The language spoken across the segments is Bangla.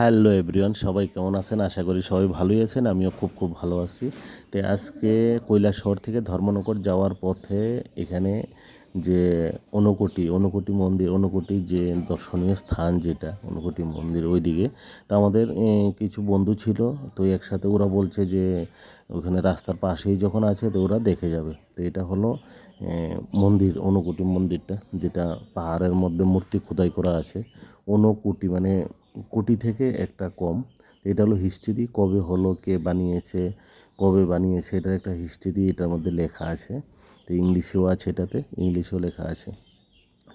হ্যালো এভরিওয়ান, সবাই কেমন আছেন? আশা করি সবাই ভালোই আছেন, আমিও খুব খুব ভালো আছি। তো আজকে কৈলাসহর থেকে ধর্মনগর যাওয়ার পথে এখানে যে অনুকোটি অনুকোটি মন্দির, অনুকোটি যে দর্শনীয় স্থান যেটা, অনুকোটি মন্দির ওইদিকে, তা আমাদের কিছু বন্ধু ছিল, তো একসাথে ওরা বলছে যে ওখানে রাস্তার পাশেই যখন আছে তো ওরা দেখে যাবে। তো এটা হলো মন্দির, অনুকোটি মন্দিরটা, যেটা পাহাড়ের মধ্যে মূর্তি খোদাই করা আছে। অনুকোটি মানে কোটি থেকে একটা কম। এটা হলো হিস্ট্রি কবে হলো, কে বানিয়েছে, কবে বানিয়েছে, এটার একটা হিস্ট্রি এটার মধ্যে লেখা আছে। তো ইংলিশেও আছে এটাতে, ইংলিশেও লেখা আছে।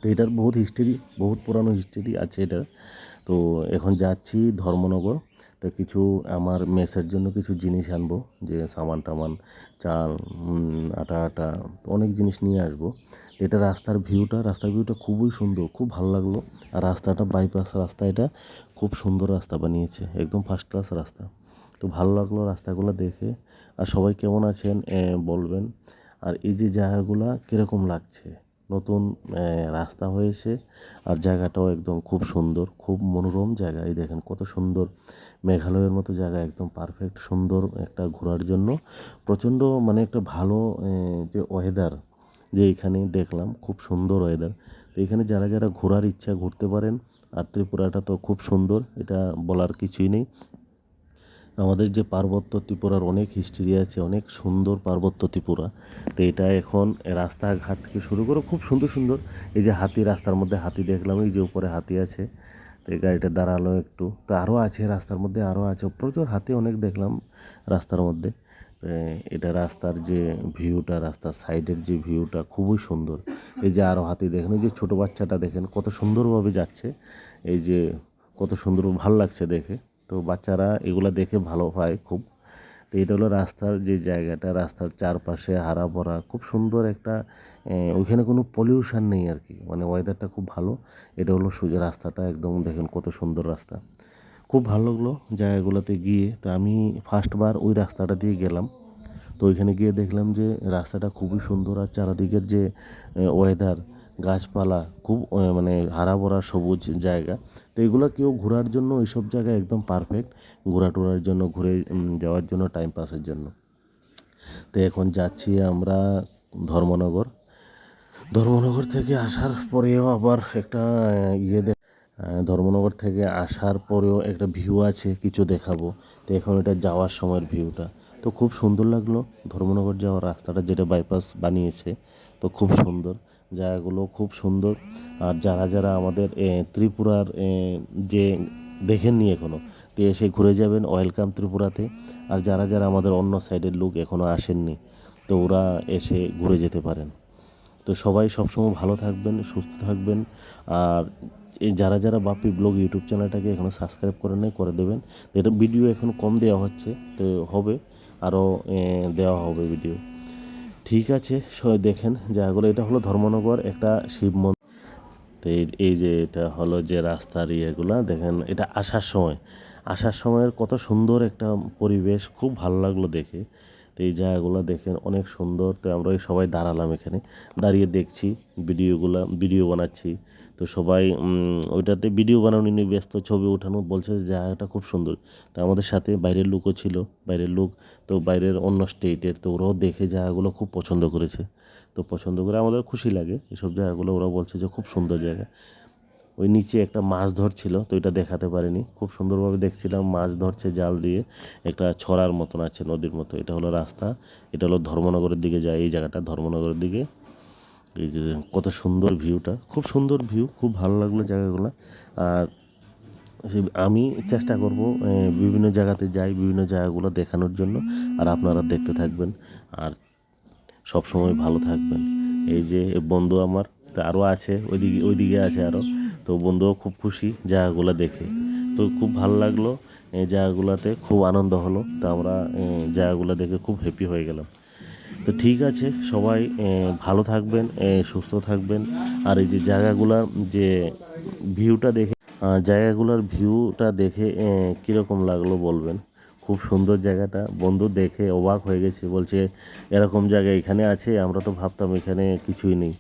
তো এটার বহুত হিস্ট্রি বহুত পুরানো হিস্ট্রি আছে এটার। তো এখন যাচ্ছি ধর্মনগর। তো কিছু আমার মেসের জন্য কিছু জিনিস আনব, যে সামান টামান, চাল আটা আটা, অনেক জিনিস নিয়ে আসব। এটা রাস্তার ভিউটা রাস্তার ভিউটা খুবই সুন্দর, খুব ভালো লাগল। আর রাস্তাটা বাইপাস রাস্তা এটা, খুব সুন্দর রাস্তা বানিয়েছে, একদম ফার্স্ট ক্লাস রাস্তা। তো ভালো লাগল রাস্তাগুলো দেখে। আর সবাই কেমন আছেন বলবেন। আর এই যে জায়গাগুলা কীরকম লাগছে? নতুন রাস্তা হয়েছে। আর জায়গাটাও একদম খুব সুন্দর, খুব মনোরম জায়গা। এই দেখেন কত সুন্দর মেঘালয়ের মতো জায়গা, একদম পারফেক্ট সুন্দর একটা ঘোরার জন্য। প্রচণ্ড মানে একটা ভালো যে ওয়েদার যে এখানে দেখলাম, খুব সুন্দর ওয়েদার তো এখানে যারা যারা ঘোরার ইচ্ছা, ঘুরতে পারেন। আর ত্রিপুরাটা তো খুব সুন্দর, এটা বলার কিছুই নেই। আমাদের যে পার্বত্য ত্রিপুরার অনেক হিস্ট্রি আছে, অনেক সুন্দর পার্বত্য ত্রিপুরা, তো এটা এখন রাস্তাঘাট থেকে শুরু করে খুব সুন্দর সুন্দর এই যে হাতি রাস্তার মধ্যে হাতি দেখলাম, এই যে উপরে হাতি আছে, তো এই গাড়িটা দাঁড়াল একটু, তো আরও আছে রাস্তার মধ্যে আরও আছে, প্রচুর হাতি অনেক দেখলাম রাস্তার মধ্যে এটা রাস্তার যে ভিউটা রাস্তার সাইডের যে ভিউটা খুবই সুন্দর, এই যে আরও হাতি দেখেন, এই যে ছোটো বাচ্চাটা দেখেন কত সুন্দরভাবে যাচ্ছে, এই যে কত সুন্দর ভালো লাগছে দেখে তো বাচ্চারা এগুলো দেখে ভালো হয় খুব। তো এটা হলো রাস্তার যে জায়গাটা, রাস্তার চারপাশে হারা ভরা, খুব সুন্দর একটা ওইখানে কোনো পলিউশন নেই আর কি মানে ওয়েদারটা খুব ভালো। এটা হলো সোজা রাস্তাটা একদম দেখেন কত সুন্দর রাস্তা। খুব ভালো লাগল জায়গাগুলোতে গিয়ে। তো আমি ফার্স্টবার ওই রাস্তাটা দিয়ে গেলাম। তো ওইখানে গিয়ে দেখলাম যে রাস্তাটা খুবই সুন্দর আর চারিদিকের যে ওয়েদার গাছপালা, খুব মানে হারা ভরা সবুজ জায়গা। তো এগুলো কেউ ঘোরার জন্য এইসব জায়গা একদম পারফেক্ট ঘোরা টোরার জন্য, ঘুরে যাওয়ার জন্য টাইম পাসের জন্য। তো এখন যাচ্ছি আমরা ধর্মনগর। ধর্মনগর থেকে আসার পরেও আবার একটা ইয়ে ধর্মনগর থেকে আসার পরেও একটা ভিউ আছে, কিছু দেখাবো। তো এখন এটা যাওয়ার সময়ের ভিউটা তো খুব সুন্দর লাগল ধর্মনগর যাওয়ার রাস্তাটা, যেটা বাইপাস বানিয়েছে। তো খুব সুন্দর। জায়গাগুলো খুব সুন্দর। আর যারা যারা আমাদের ত্রিপুরার যে দেখেননি এখনও তো এসে ঘুরে যাবেন ওয়েলকাম ত্রিপুরাতে। আর যারা যারা আমাদের অন্য সাইডের লোক এখনও আসেননি, তো ওরা এসে ঘুরে যেতে পারেন। তো সবাই সবসময় ভালো থাকবেন, সুস্থ থাকবেন। আর যারা যারা বাপি ব্লগ ইউটিউব চ্যানেলটাকে এখনও সাবস্ক্রাইব করে নেই, করে দেবেন। তো এটা ভিডিও এখন কম দেওয়া হচ্ছে, তো হবে। আরও দেওয়া হবে ভিডিও। ঠিক আছে দেখেন জায়গাগুলো এটা হলো ধর্মনগর, একটা শিব মন্দির। তো এই যে এটা হলো যে রাস্তার ইয়েগুলা, দেখেন, এটা আসার সময়। আসার সময়ের কত সুন্দর একটা পরিবেশ, খুব ভালো লাগল দেখে। তো এই জায়গাগুলো দেখেন অনেক সুন্দর। তো আমরা সবাই দাঁড়ালাম এখানে। দাঁড়িয়ে দেখছি ভিডিওগুলো, ভিডিও বানাচ্ছি। তো সবাই ওইটাতে ভিডিও বানানো নিয়ে ব্যস্ত, ছবি ওঠানো বলছে জায়গাটা খুব সুন্দর। তো আমাদের সাথে বাইরের লোকও ছিল, বাইরের লোক, তো বাইরের অন্য স্টেটের, তো ওরাও দেখে জায়গাগুলো খুব পছন্দ করেছে। তো পছন্দ করে আমাদের খুশি লাগে। এসব জায়গাগুলো ওরা বলছে যে খুব সুন্দর জায়গা। ওই নিচে একটা মাছ ধরছিল, তো এটা দেখাতে পারিনি। খুব সুন্দরভাবে দেখছিলাম, মাছ ধরছে জাল দিয়ে, একটা ছড়ার মতন আছে নদীর মতো। এটা হলো রাস্তা, এটা হলো ধর্মনগরের দিকে যায়, এই জায়গাটা ধর্মনগরের দিকে। এই যে কত সুন্দর ভিউটা, খুব সুন্দর ভিউ, খুব ভালো লাগল জায়গাগুলো। আর আমি চেষ্টা করব বিভিন্ন জায়গাতে যাই, বিভিন্ন জায়গাগুলো দেখানোর জন্য, আর আপনারা দেখতে থাকবেন। আর সব সময় ভালো থাকবেন। এই যে বন্ধু আমার, তো আরও আছে, ওইদিকে ওইদিকে আছে আরও। তো বন্ধুও খুব খুশি জায়গাগুলো দেখে। তো খুব ভালো লাগল এই জায়গাগুলোতে খুব আনন্দ হলো। তো আমরা জায়গাগুলো দেখে খুব হ্যাপি হয়ে গেলাম। তো ঠিক আছে, সবাই ভালো থাকবেন সুস্থ থাকবেন। আর এই যে জায়গাগুলোর যে ভিউটা দেখে জায়গাগুলোর ভিউটা দেখে কীরকম লাগল বলবেন? খুব সুন্দর জায়গাটা। বন্ধু দেখে অবাক হয়ে গেছে, বলছে, এরকম জায়গা এখানে আছে? আমরা তো ভাবতাম এখানে কিছুই নেই।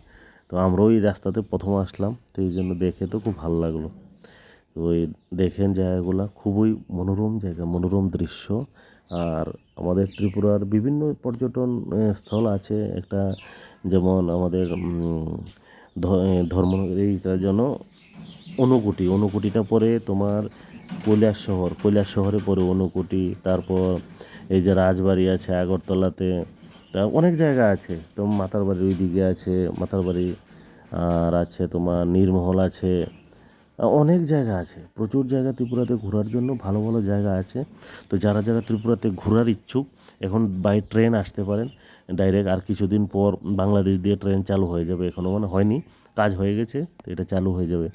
তো আমরাও এই রাস্তাতে প্রথম আসলাম, তো এই জন্য দেখে তো খুব ভালো লাগল। তো এই দেখেন জায়গাগুলো খুবই মনোরম জায়গা, মনোরম দৃশ্য। আর আমাদের ত্রিপুরার বিভিন্ন পর্যটন স্থল আছে। একটা যেমন আমাদের ধর্ম এইটার জন্য অনুকুটি। অনুকুটিটা পরে তোমার কৈলাস শহর। কৈলাস শহরে পরে অনুকুটি। তারপর এই যে রাজবাড়ি আছে আগরতলাতে তা অনেক জায়গা আছে। তো মাতার বাড়ির ওই দিকে আছে মাতার বাড়ি, আর আছে তোমার নীরমহল আছে। অনেক জায়গা আছে। প্রচুর জায়গা ত্রিপুরাতে ঘোরার জন্য ভালো ভালো জায়গা আছে। তো যারা যারা ত্রিপুরাতে ঘোরার ইচ্ছুক, এখন বাই ট্রেন আসতে পারেন। ডাইরেক্ট আর কিছুদিন পর বাংলাদেশ দিয়ে ট্রেন চালু হয়ে যাবে। এখনও মানে হয়নি। কাজ হয়ে গেছে, তো এটা চালু হয়ে যাবে।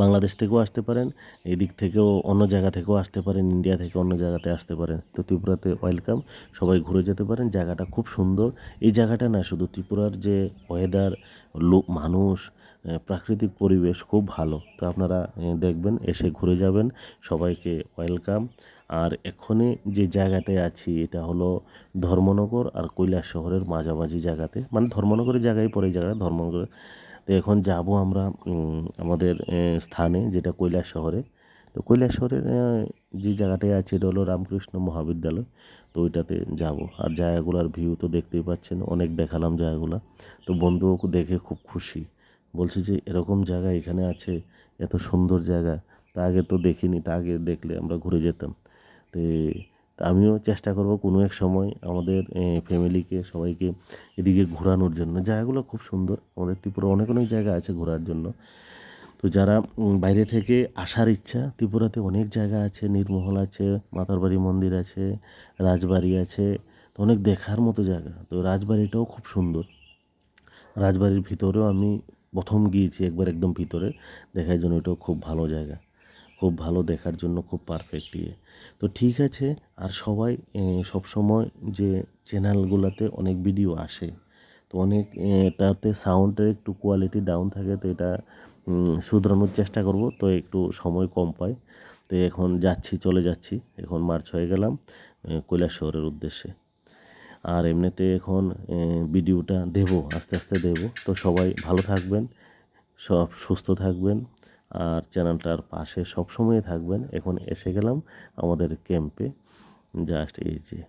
বাংলাদেশ থেকেও আসতে পারেন এই দিক থেকেও অন্য জায়গা থেকেও আসতে পারেন, ইন্ডিয়া থেকে অন্য জায়গাতে আসতে পারেন। তো ত্রিপুরাতে ওয়েলকাম, সবাই ঘুরে যেতে পারেন, জায়গাটা খুব সুন্দর। এই জায়গাটা না, শুধু ত্রিপুরার যে ওয়েদার লোক, মানুষ প্রাকৃতিক পরিবেশ খুব ভালো। তো আপনারা দেখবেন, এসে ঘুরে যাবেন, সবাইকে ওয়েলকাম। আর এক্ষণে যে জায়গাটায় আছি, এটা হলো ধর্মনগর আর কৈলাস শহরের মাঝামাঝি জায়গাতে। মানে ধর্মনগরের জায়গায় পরে এই জায়গাটা ধর্মনগর তো এখন যাব আমরা আমাদের স্থানে যেটা কৈলাস শহরে। তো কৈলাস শহরের যে জায়গাটায় আছে এটা হলো রামকৃষ্ণ মহাবিদ্যালয়। তো ওইটাতে যাব। আর জায়গাগুলোর ভিউ তো দেখতেই পাচ্ছেন, অনেক দেখালাম জায়গাগুলো। তো বন্ধুও দেখে খুব খুশি। বলছে যে এরকম জায়গা এখানে আছে, এত সুন্দর জায়গা। তা আগে তো দেখিনি, তা আগে দেখলে আমরা ঘুরে যেতাম। তো তা আমিও চেষ্টা করব কোনো এক সময় আমাদের ফ্যামিলিকে সবাইকে এদিকে ঘোরানোর জন্য। জায়গাগুলো খুব সুন্দর। আমাদের ত্রিপুরা অনেক অনেক জায়গা আছে ঘোরার জন্য। তো যারা বাইরে থেকে আসার ইচ্ছা, ত্রিপুরাতে অনেক জায়গা আছে। নীরমহল আছে, মাতারবাড়ি মন্দির আছে, রাজবাড়ি আছে। তো অনেক দেখার মতো জায়গা। তো রাজবাড়িটাও খুব সুন্দর। রাজবাড়ির ভিতরেও আমি প্রথম গিয়েছি একবার একদম ভিতরে। দেখার জন্য এটাও খুব ভালো জায়গা। খুব ভালো দেখার জন্য খুব পারফেক্ট ইয়ে। তো ঠিক আছে, আর সবাই সব সময় যে চ্যানেলগুলোতে অনেক ভিডিও আসে, তো অনেক এটাতে সাউন্ডের একটু কোয়ালিটি ডাউন থাকে, তো এটা শুধরানোর চেষ্টা করব, তো একটু সময় কম পায় তো এখন যাচ্ছি, চলে যাচ্ছি, এখন মার্চ হয়ে গেলাম কৈলাস শহরের উদ্দেশ্যে। আর এমনিতে এখন ভিডিওটা দেব, আস্তে আস্তে দেব, তো সবাই ভালো থাকবেন, সব সুস্থ থাকবেন। আর চ্যানেলটার পাশে সবসময় থাকবেন। এখন এসে গেলাম আমাদের ক্যাম্পে। জাস্ট এই যে।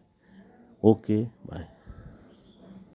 Okay, bye.